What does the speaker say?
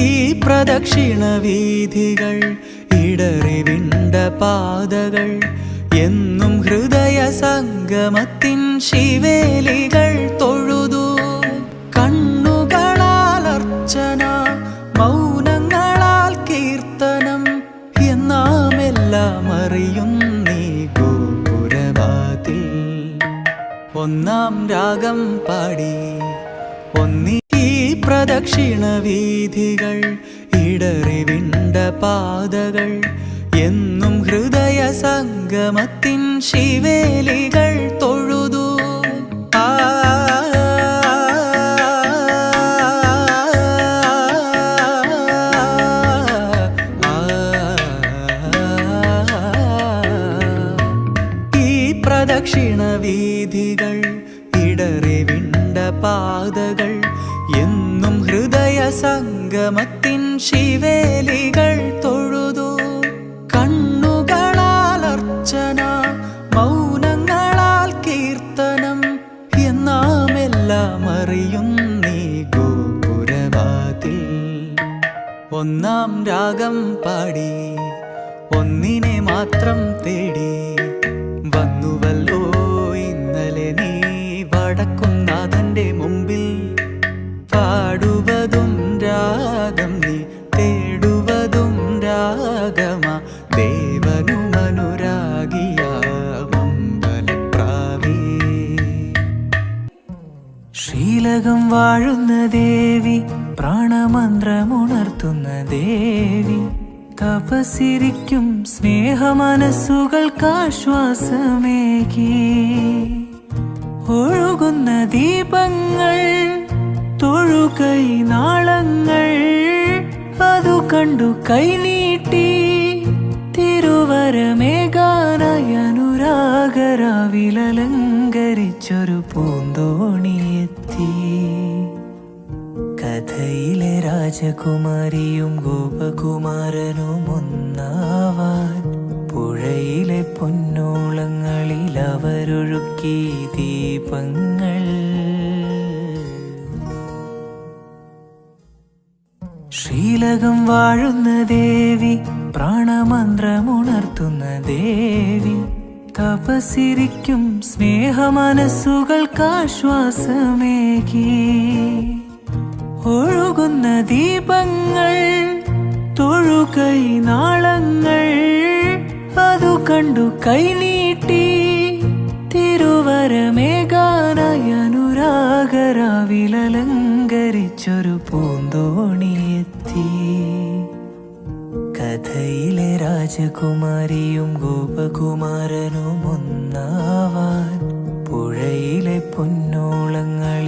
ഈ പ്രദക്ഷിണ വീഥികൾ ഇടറിവിണ്ട പാതകൾ എന്നും ഹൃദയ സംഗമത്തിൻ ശിവേലികൾ. എന്നാമെല്ലാം നീ ഗോപുരവാതിൽ. ഒന്നാം രാഗം പാടി. ഒന്നി പ്രദക്ഷിണ വീഥികൾ ഇടറിവിണ്ട പാതകൾ. എന്നും ഹൃദയ സംഗമത്തിൻ ശിവേലികൾ തൊഴുതു പ്രദക്ഷിണ വീഥികൾ ഇടറി വിണ്ട പാതകൾ എന്നും ഹൃദയ സംഗമത്തിൻ ശിവേലികൾ തൊഴുതു. കണ്ണുകളാൽ അർച്ചന മൗനങ്ങളാൽ കീർത്തനം എന്നാമെല്ലാം അറിയും നീ ഗോപുരവാതിൽ. ഒന്നാം രാഗം പാടി ഒന്നിനെ മാത്രം തേടി വന്നുവല്ലോ വാഴുന്ന ദേവി പ്രാണമന്ത്രമുണർത്തുന്ന ദേവി. തപസിരിക്കും സ്നേഹമനസ്സുകൾക്കാശ്വാസമേകി ഒഴുകുന്ന ദീപങ്ങൾ തൊഴുകൈ നാളങ്ങൾ അതു കണ്ടു കൈനീട്ടി തിരുവരമേകാനയനുരാഗരാവിലലങ്കരിച്ചൊരു പൂന്തോണിയെത്തി. കഥയിലെ രാജകുമാരിയും ഗോപകുമാരനും ഒന്നാവാൻ പുഴയിലെ പൊന്നോളങ്ങളിൽ അവരൊഴുക്കി ദീപങ്ങൾ. ശ്രീലകം വാഴുന്ന ദേവി പ്രാണമന്ത്രമുണർത്തുന്ന ദേവി തപസിരിക്കും സ്നേഹമനസ്സുകൾക്കാശ്വാസമേകി ഒഴുകുന്ന ദീപങ്ങൾ തൊഴുകൈ നാളങ്ങൾ അതു കണ്ടു കൈനീട്ടി തിരുവരമേകാനയനുരാഗരാവിലലങ്കരിച്ചൊരു പൂന്തോണിയെത്തി. കഥയിലെ രാജകുമാരിയും ഗോപകുമാരനും ഒന്നാവാൻ പുഴയിലെ പൊന്നോളങ്ങൾ